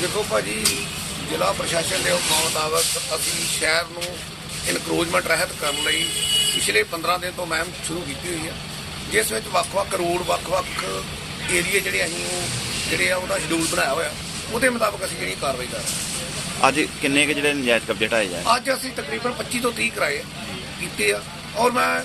ਦੇਖੋ ਭਾਜੀ ਜ਼ਿਲ੍ਹਾ ਪ੍ਰਸ਼ਾਸਨ ਦੇ ਹੁਕਮਾਂ ਮੁਤਾਬਕ ਅਸੀਂ ਸ਼ਹਿਰ ਨੂੰ ਇਨਕਰੋਚਮੈਂਟ ਰਹਿਤ ਕਰਨ ਲਈ ਪਿਛਲੇ 15 ਦਿਨ ਤੋਂ ਮੁਹਿੰਮ ਸ਼ੁਰੂ ਕੀਤੀ ਹੋਈ ਹੈ। ਜਿਸ ਵਿੱਚ ਵੱਖ-ਵੱਖ ਰੋਡ ਵੱਖ-ਵੱਖ ਏਰੀਏ ਜਿਹੜੇ ਅਸੀਂ ਉਹ ਜਿਹੜੇ ਆ ਉਹਦਾ ਸ਼ਡਿਊਲ ਬਣਾਇਆ ਹੋਇਆ। ਉਹਦੇ ਮੁਤਾਬਕ ਅਸੀਂ ਜਿਹੜੀ ਕਾਰਵਾਈ ਕਰ ਰਹੇ ਹਾਂ। ਅੱਜ ਕਿੰਨੇ ਕੁ ਜਿਹੜੇ ਨਜਾਇਜ਼ ਕਬਜ਼ੇ ਢਾਏ ਜਾਏ? ਅੱਜ ਅਸੀਂ ਤਕਰੀਬਨ 25 ਤੋਂ 30 ਕਿਰਾਏ ਕੀਤੇ ਆ। ਔਰ ਮੈਂ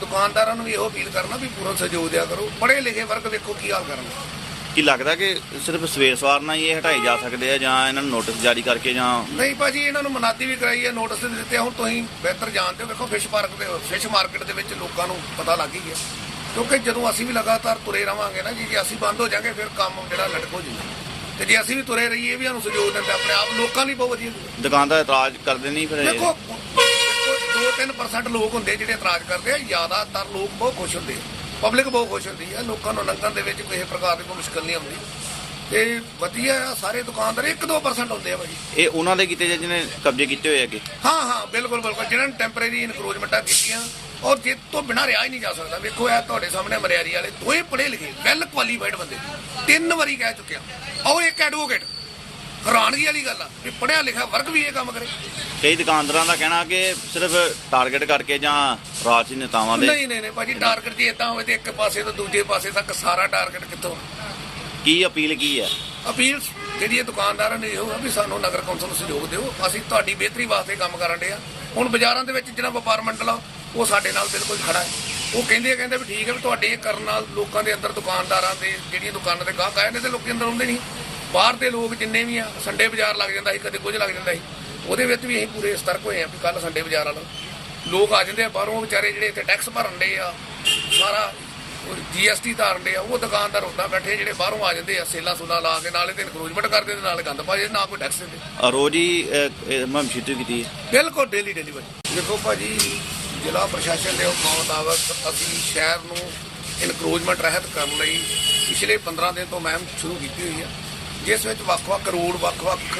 ਦੁਕਾਨਦਾਰਾਂ ਨੂੰ ਵੀ ਇਹੋ ਅਪੀਲ ਕਰਨਾ ਵੀ ਪੂਰਾ ਸਹਿਯੋਗ ਦਿਆ ਕਰੋ। ਪੜ੍ਹੇ ਲਿਖੇ ਵਰਗ ਵੇਖੋ ਕੀ ਹਾਲ ਕਰਨਗੇ। ਕੀ ਲੱਗਦਾ ਕਿ ਸਿਰਫ ਸਵੇਰ ਸਵਾਰ ਨਾਲ ਹੀ ਇਹ ਹਟਾਏ ਜਾ ਸਕਦੇ ਆ ਜਾਂ ਇਹਨਾਂ ਨੂੰ ਨੋਟਿਸ ਜਾਰੀ ਕਰਕੇ ਜਾਂ ਨਹੀਂ ਭਾਜੀ ਇਹਨਾਂ ਨੂੰ ਮਨਾਦੀ ਵੀ ਕਰਾਈ ਹੈ ਨੋਟਿਸ ਵੀ ਦਿੱਤੇ ਆ। ਹੁਣ ਤੁਸੀਂ ਬਿਹਤਰ ਜਾਣਦੇ ਹੋ ਵੇਖੋ ਫਿਸ਼ ਪਾਰਕ ਦੇ ਫਿਸ਼ ਮਾਰਕੀਟ ਦੇ ਵਿੱਚ ਲੋਕਾਂ ਨੂੰ ਪਤਾ ਲੱਗ ਹੀ ਗਿਆ ਕਿਉਂਕਿ ਜਦੋਂ ਅਸੀਂ ਵੀ ਲਗਾਤਾਰ ਤੁਰੇ ਰਵਾਂਗੇ ਨਾ ਜੀ ਜੇ ਅਸੀਂ ਬੰਦ ਹੋ ਜਾਾਂਗੇ ਫਿਰ ਕੰਮ ਜਿਹੜਾ ਲਟਕ ਹੋ ਜੂਗਾ ਤੇ ਜੇ ਅਸੀਂ ਵੀ ਤੁਰੇ ਰਹੀਏ ਵੀ ਸਾਨੂੰ ਸਹਿਯੋਗ ਦਿੰਦੇ ਆਪਣੇ ਆਪ ਲੋਕਾਂ ਲਈ ਬਹੁਤ ਵਧੀਆ ਹੋਊਗਾ। ਦੁਕਾਨਦਾਰ ਇਤਰਾਜ਼ ਕਰਦੇ ਨਹੀਂ ਫਿਰ? ਦੇਖੋ 2-3% ਲੋਕ ਹੁੰਦੇ ਜਿਹੜੇ ਇਤਰਾਜ਼ ਕਰਦੇ ਆ ਜ਼ਿਆਦਾਤਰ ਲੋਕ ਬਹੁਤ ਖੁਸ਼ ਹੁੰਦੇ ਪਬਲਿਕ ਬਹੁਤ ਖੁਸ਼ ਹੁੰਦੀ ਹੈ ਲੋਕਾਂ ਨੂੰ ਲੰਘਣ ਦੇ ਵਿੱਚ ਕਿਸੇ ਪ੍ਰਕਾਰ ਦੀ ਕੋਈ ਮੁਸ਼ਕਲ ਨਹੀਂ ਆਉਂਦੀ ਤੇ ਵਧੀਆ ਆ ਸਾਰੇ ਦੁਕਾਨਦਾਰ 1-2% ਹੁੰਦੇ ਆ ਭਾਜੀ। ਇਹ ਉਹਨਾਂ ਦੇ ਕੀਤੇ ਜਿਹਨੇ ਕਬਜ਼ੇ ਕੀਤੇ ਹੋਏ ਅੱਗੇ ਹਾਂ ਹਾਂ ਬਿਲਕੁਲ ਬਿਲਕੁਲ। ਜਿਹਨਾਂ ਨੇ ਟੈਂਪਰੇਰੀ ਇਨਕਰੋਚਮੈਂਟਾਂ ਕੀਤੀਆਂ ਔਰ ਜਿਸ ਤੋਂ ਬਿਨਾਂ ਰਿਹਾ ਹੀ ਨਹੀਂ ਜਾ ਸਕਦਾ। ਵੇਖੋ ਇਹ ਤੁਹਾਡੇ ਸਾਹਮਣੇ ਮਰਿਆਰੀ ਵਾਲੇ ਦੋਵੇਂ ਪੜ੍ਹੇ ਲਿਖੇ ਵੈਲ ਕੁਆਲੀਫਾਈਡ ਬੰਦੇ। ਤਿੰਨ ਵਾਰੀ ਕਹਿ ਚੁੱਕਿਆ। ਔਰ ਇੱਕ ਐਡਵੋਕੇਟ ਹੈਰਾਨਗੀ ਵਾਲੀ ਗੱਲ ਆ ਵੀ ਪੜ੍ਹਿਆ ਲਿਖਿਆ ਵਰਗ ਵੀ ਇਹ ਕੰਮ ਕਰੇ। ਕਈ ਦੁਕਾਨਦਾਰਾਂ ਦਾ ਕਹਿਣਾ ਕਿ ਸਿਰਫ ਟਾਰਗੇਟ ਕਰਕੇ ਜਾਂ ਰਾਜਸੀ ਨੇਤਾਵਾਂ ਦੇ ਨਹੀਂ ਨਹੀਂ ਨਹੀਂ ਭਾਜੀ ਟਾਰਗੇਟ ਜੇ ਇਦਾਂ ਹੋਵੇ ਤੇ ਇੱਕ ਪਾਸੇ ਤੋਂ ਦੂਜੇ ਪਾਸੇ ਤੱਕ ਸਾਰਾ ਟਾਰਗੇਟ ਕਿੱਥੋਂ ਕੀ ਅਪੀਲ ਕੀ ਹੈ? ਅਪੀਲ ਜਿਹੜੀ ਇਹ ਦੁਕਾਨਦਾਰਾਂ ਨੇ ਇਹੋ ਆ ਵੀ ਸਾਨੂੰ ਨਗਰ ਕੌਂਸਲ ਨੂੰ ਸਹਿਯੋਗ ਦਿਓ। ਅਸੀਂ ਤੁਹਾਡੀ ਬਿਹਤਰੀ ਵਾਸਤੇ ਕੰਮ ਕਰਨ ਦੇ ਆ। ਹੁਣ ਬਾਜ਼ਾਰਾਂ ਦੇ ਵਿੱਚ ਜਿਹੜਾ ਵਪਾਰ ਮੰਡਲ ਆ ਉਹ ਸਾਡੇ ਨਾਲ ਬਿਲਕੁਲ ਖੜਾ ਹੈ। ਉਹ ਕਹਿੰਦੇ ਆ ਕਹਿੰਦੇ ਵੀ ਠੀਕ ਹੈ ਵੀ ਤੁਹਾਡੇ ਇਹ ਕਰਨ ਨਾਲ ਲੋਕਾਂ ਦੇ ਅੰਦਰ ਦੁਕਾਨਦਾਰਾਂ ਦੇ ਜਿਹੜੀਆਂ ਦੁਕਾਨਾਂ ਤੇ ਗਾਹਕ ਆਏ ਨੇ ਤੇ ਲੋਕੀ ਅੰਦਰ ਆਉਂਦੇ ਨਹੀਂ। ਬਾਹਰ ਦੇ ਲੋਕ ਜਿੰਨੇ ਵੀ ਆ ਸੰਡੇ ਬਾਜ਼ਾਰ ਲੱਗ ਜਾਂਦਾ ਸੀ ਕਦੇ ਕੁਝ ਲੱਗ ਜਾਂਦਾ ਸੀ। ਉਹਦੇ ਵਿੱਚ ਵੀ ਅਸੀਂ ਪੂਰੇ ਸਤਰਕ ਹੋਏ ਆ ਵੀ ਕੱਲ ਸੰਡੇ ਬਾਜ਼ਾਰ ਵਾਲਾ। ਲੋਕ ਆ ਜਾਂਦੇ ਆ ਬਾਹਰੋਂ ਵਿਚਾਰੇ ਜਿਹੜੇ ਇੱਥੇ ਟੈਕਸ ਭਰਨ ਦੇ ਆ ਸਾਰਾ ਜੀਐਸਟੀ ਧਾਰਨ ਦੇ ਆ ਉਹ ਦੁਕਾਨਦਾਰ ਉੱਦਾਂ ਬੈਠੇ ਜਿਹੜੇ ਬਾਹਰੋਂ ਆ ਜਾਂਦੇ ਆ ਸੇਲਾਂ ਸੁਲਾ ਲਾ ਕੇ ਨਾਲੇ ਤੇ ਇਨਕਰੋਚਮੈਂਟ ਕਰਦੇ ਤੇ ਨਾਲੇ ਗੰਦ ਪਾ ਜਾਂਦੇ ਨਾ ਕੋਈ ਟੈਕਸ ਦਿੰਦੇ। ਰੋਜ਼ ਹੀ ਸ਼ੁਰੂ ਕੀਤੀ ਹੈ। ਬਿਲਕੁਲ ਡੇਲੀ ਡਿਲੀਵਰੀ ਦੇਖੋ ਭਾਜੀ ਜ਼ਿਲ੍ਹਾ ਪ੍ਰਸ਼ਾਸਨ ਦੇ ਹੁਕਮਾਂ ਮੁਤਾਬਕ ਅਸੀਂ ਸ਼ਹਿਰ ਨੂੰ ਇਨਕਰੋਚਮੈਂਟ ਰਹਿਤ ਕਰਨ ਲਈ ਪਿਛਲੇ 15 ਦਿਨ ਤੋਂ ਮੁਹਿੰਮ ਸ਼ੁਰੂ ਕੀਤੀ ਹੋਈ ਹੈ। ਜਿਸ ਵਿੱਚ ਵੱਖ-ਵੱਖ ਰੋਡ ਵੱਖ-ਵੱਖ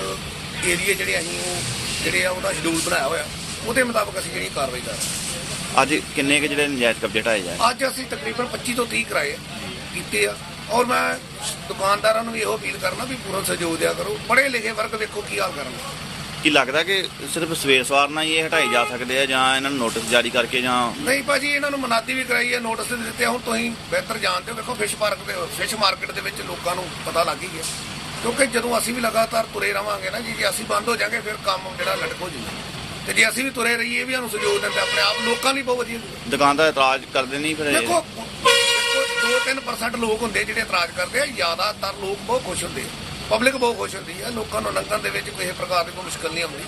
ਏਰੀਏ ਜਿਹੜੇ ਅਸੀਂ ਉਹ ਜਿਹੜੇ ਆ ਉਹਦਾ ਸ਼ਡਿਊਲ ਬਣਾਇਆ ਹੋਇਆ ਉਹਦੇ ਮੁਤਾਬਕ ਅਸੀਂ ਜਿਹੜੀ ਕਾਰਵਾਈ ਕਰ ਰਹੇ ਹਾਂ। ਅੱਜ ਕਿੰਨੇ ਕੁ ਜਿਹੜੇ ਨਜਾਇਜ਼ ਕਬਜ਼ੇ ਢਾਏ ਜਾਏ ਅੱਜ ਅਸੀਂ ਤਕਰੀਬਨ 25 ਤੋਂ 30 ਕਿਰਾਏ ਕੀਤੇ ਆ। ਔਰ ਮੈਂ ਦੁਕਾਨਦਾਰਾਂ ਨੂੰ ਵੀ ਇਹੋ ਅਪੀਲ ਕਰਨਾ ਵੀ ਪੂਰਾ ਸਹਿਯੋਗ ਦਿਆ ਕਰੋ। ਪੜ੍ਹੇ ਲਿਖੇ ਵਰਗ ਵੇਖੋ ਕੀ ਹਾਲ ਕਰਨਗੇ ਕੀ ਲੱਗਦਾ ਕਿ ਸਿਰਫ ਸਵੇਰ ਸਵਾਰ ਨਾਲ ਹੀ ਇਹ ਹਟਾਏ ਜਾ ਸਕਦੇ ਆ ਜਾਂ ਇਹਨਾਂ ਨੂੰ ਨੋਟਿਸ ਜਾਰੀ ਕਰਕੇ ਜਾਂ ਨਹੀਂ ਭਾਜੀ ਇਹਨਾਂ ਨੂੰ ਮਨਾਦੀ ਵੀ ਕਰਾਈ ਹੈ ਨੋਟਿਸ ਦਿੱਤੇ ਆ। ਹੁਣ ਤੁਸੀਂ ਬਿਹਤਰ ਜਾਣਦੇ ਹੋ ਵੇਖੋ ਫਿਸ਼ ਪਾਰਕ ਦੇ ਫਿਸ਼ ਮਾਰਕੀਟ ਦੇ ਵਿੱਚ ਲੋਕਾਂ ਨੂੰ ਪਤਾ ਲੱਗ ਹੀ ਗਿਆ। ਕਿਉਂਕਿ ਜਦੋਂ ਅਸੀਂ ਵੀ ਲਗਾਤਾਰ ਤੁਰੇ ਰਵਾਂਗੇ ਨਾ ਜੀ ਜੇ ਅਸੀਂ ਬੰਦ ਹੋ ਜਾਾਂਗੇ ਫਿਰ ਕੰਮ ਜਿਹੜਾ ਲਟਕ ਜੂਗਾ ਤੇ ਜੇ ਅਸੀਂ ਵੀ ਤੁਰੇ ਰਹੀਏ ਵੀ ਸਾਨੂੰ ਸਹਿਯੋਗ ਦਿੰਦੇ ਆਪਣੇ ਆਪ। ਲੋਕਾਂ ਲਈ ਬਹੁਤ ਵਧੀਆ ਹੋਊਗਾ। ਦੁਕਾਨਦਾਰ ਇਤਰਾਜ਼ ਕਰਦੇ ਨਹੀਂ ਫਿਰ? ਦੇਖੋ 2-3% ਲੋਕ ਹੁੰਦੇ ਜਿਹੜੇ ਇਤਰਾਜ਼ ਕਰਦੇ ਆ। ਜ਼ਿਆਦਾਤਰ ਲੋਕ ਬਹੁਤ ਖੁਸ਼ ਹੁੰਦੇ ਪਬਲਿਕ ਬਹੁਤ ਖੁਸ਼ ਹੁੰਦੀ ਹੈ ਲੋਕਾਂ ਨੂੰ ਲੰਘਣ ਦੇ ਵਿੱਚ ਕਿਸੇ ਪ੍ਰਕਾਰ ਦੀ ਕੋਈ ਮੁਸ਼ਕਲ ਨਹੀਂ ਆਉਂਦੀ।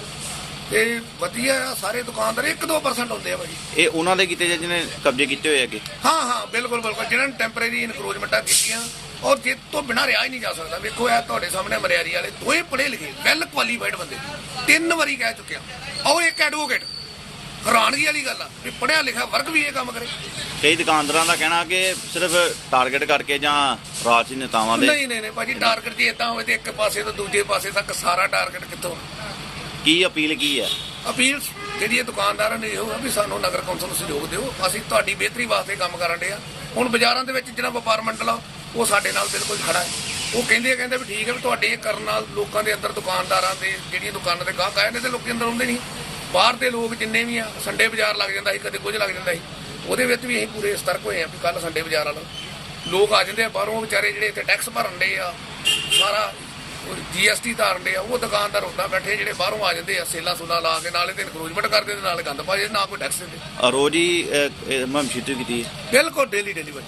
ਤੇ ਵਧੀਆ ਆ ਸਾਰੇ ਦੁਕਾਨਦਾਰ 1-2% ਹੁੰਦੇ ਆ ਭਾਜੀ। ਇਹ ਉਹਨਾਂ ਦੇ ਕੀਤੇ ਜਿਹਨੇ ਕਬਜ਼ੇ ਕੀਤੇ ਹੋਏ ਅੱਗੇ? ਹਾਂ ਹਾਂ ਬਿਲਕੁਲ ਬਿਲਕੁਲ। ਜਿਹਨਾਂ ਨੇ ਟੈਂਪਰੇਰੀ ਇਨਕਰੋਚਮੈਂਟਾਂ ਕੀਤੀਆਂ ਔਰ ਜਿਸ ਤੋਂ ਬਿਨਾਂ ਰਿਹਾ ਹੀ ਨਹੀਂ ਜਾ ਸਕਦਾ। ਵੇਖੋ ਇਹ ਤੁਹਾਡੇ ਸਾਹਮਣੇ ਮਰਿਆਰੀ ਵਾਲੇ ਦੋਵੇਂ ਪੜ੍ਹੇ ਲਿਖੇ ਵੈਲ ਕੁਆਲੀਫਾਈਡ ਬੰਦੇ। ਤਿੰਨ ਵਾਰੀ ਕਹਿ ਚੁੱਕਿਆ। ਔਰ ਇੱਕ ਐਡਵੋਕੇਟ ਹੈਰਾਨਗੀ ਵਾਲੀ ਗੱਲ ਆ ਵੀ ਪੜ੍ਹਿਆ ਲਿਖਿਆ ਵਰਗ ਵੀ ਇਹ ਕੰਮ ਕਰੇ। ਕਈ ਦੁਕਾਨਦਾਰਾਂ ਦਾ ਕਹਿਣਾ ਕਿ ਸਿਰਫ ਟਾਰਗੇਟ ਕਰਕੇ ਜਾਂ ਰਾਜਸੀ ਨੇਤਾਵਾਂ ਦੇ ਨਹੀਂ ਨਹੀਂ ਨਹੀਂ ਭਾਜੀ ਟਾਰਗੇਟ ਜੇ ਇਦਾਂ ਹੋਵੇ ਤੇ ਇੱਕ ਪਾਸੇ ਤੋਂ ਦੂਜੇ ਪਾਸੇ ਤੱਕ ਸਾਰਾ ਟਾਰਗੇਟ ਕਿੱਥੋਂ ਕੀ ਅਪੀਲ ਕੀ ਹੈ? ਅਪੀਲ ਜਿਹੜੀ ਇਹ ਦੁਕਾਨਦਾਰਾਂ ਨੇ ਇਹੋ ਆ ਵੀ ਸਾਨੂੰ ਨਗਰ ਕੌਂਸਲ ਨੂੰ ਸਹਿਯੋਗ ਦਿਓ। ਅਸੀਂ ਤੁਹਾਡੀ ਬਿਹਤਰੀ ਵਾਸਤੇ ਕੰਮ ਕਰਨ ਦੇ ਆ। ਹੁਣ ਬਾਜ਼ਾਰਾਂ ਦੇ ਵਿੱਚ ਜਿਹੜਾ ਵਪਾਰ ਮੰਡਲ ਆ ਉਹ ਸਾਡੇ ਨਾਲ ਬਿਲਕੁਲ ਖੜਾ ਹੈ। ਉਹ ਕਹਿੰਦੇ ਆ ਕਹਿੰਦੇ ਵੀ ਠੀਕ ਹੈ ਵੀ ਤੁਹਾਡੇ ਕਰਨ ਨਾਲ ਲੋਕਾਂ ਦੇ ਅੰਦਰ ਦੁਕਾਨਦਾਰਾਂ ਦੇ ਜਿਹੜੀਆਂ ਦੁਕਾਨਾਂ ਤੇ ਗਾਹਕ ਆਏ ਨੇ ਤੇ ਲੋਕੀ ਅੰਦਰ ਆਉਂਦੇ ਨਹੀਂ। ਬਾਹਰ ਦੇ ਲੋਕ ਜਿੰਨੇ ਵੀ ਆ ਸੰਡੇ ਬਾਜ਼ਾਰ ਲੱਗ ਜਾਂਦਾ ਸੀ ਕਦੇ ਕੁਝ ਲੱਗ ਜਾਂਦਾ ਸੀ। ਉਹਦੇ ਵਿੱਚ ਵੀ ਅਸੀਂ ਪੂਰੇ ਸਤਰਕ ਹੋਏ ਆ ਵੀ ਕੱਲ ਸੰਡੇ ਬਾਜ਼ਾਰ ਵਾਲਾ। ਲੋਕ ਆ ਜਾਂਦੇ ਆ ਬਾਹਰੋਂ ਵਿਚਾਰੇ ਜਿਹੜੇ ਇੱਥੇ ਟੈਕਸ ਭਰਨ ਦੇ ਆ ਸਾਰਾ ਜੀਐਸਟੀ ਧਾਰਨ ਦੇ ਆ ਉਹ ਦੁਕਾਨਦਾਰ ਉੱਦਾਂ ਬੈਠੇ ਜਿਹੜੇ ਬਾਹਰੋਂ ਆ ਜਾਂਦੇ ਆ ਸੇਲਾਂ ਸੁਲਾ ਲਾ ਕੇ ਨਾਲੇ ਤੇ ਇਨਕਰੋਚਮੈਂਟ ਕਰਦੇ ਤੇ ਨਾਲੇ ਗੰਦ ਪਾ ਜਾਂਦੇ ਨਾ ਕੋਈ ਟੈਕਸ ਦਿੰਦੇ। ਰੋਜ਼ ਹੀ ਸ਼ੁਰੂ ਕੀਤੀ ਹੈ। ਬਿਲਕੁਲ ਡੇਲੀ ਡਿਲੀਵਰੀ